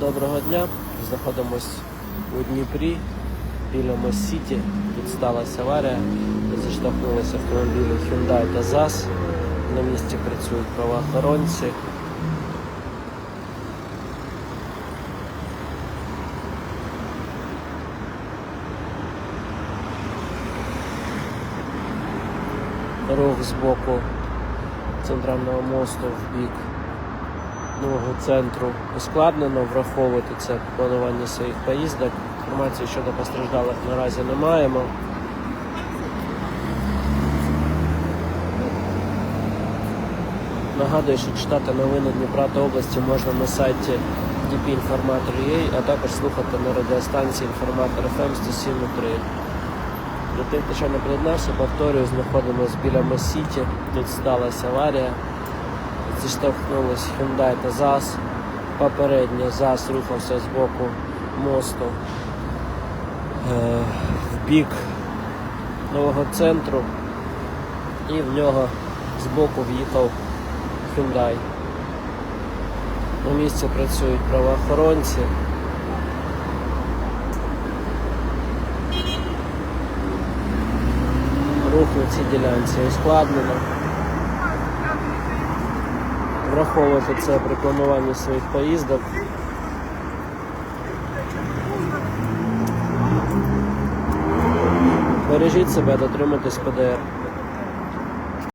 Доброго дня. Знаходимось у Дніпрі біля Мосіті. Тут аварія. Зіштовхнулися автомобілі Hyundai та ZAZ. На місці працюють правоохоронці. Рух з боку центрального мосту в бік нового центру ускладнено враховувати це в плануванні своїх поїздок. Інформації щодо постраждалих наразі не маємо. Нагадую, що читати новини Дніпра та області можна на сайті dpinformator.ua, а також слухати на радіостанції Інформатор FM 107.3. Для тих, хто ще не приєднався, повторюю, знаходимося біля Мосіті. Тут сталася аварія. Зіштовхнулись Hyundai та ZAZ. Попередньо ZAZ рухався з боку мосту е, в бік нового центру і в нього з боку в'їхав Hyundai. На місці працюють правоохоронці. Рух на цій ділянці ускладнено. Враховувати це при плануванні своїх поїздок. Бережіть себе, дотримуйтесь ПДР.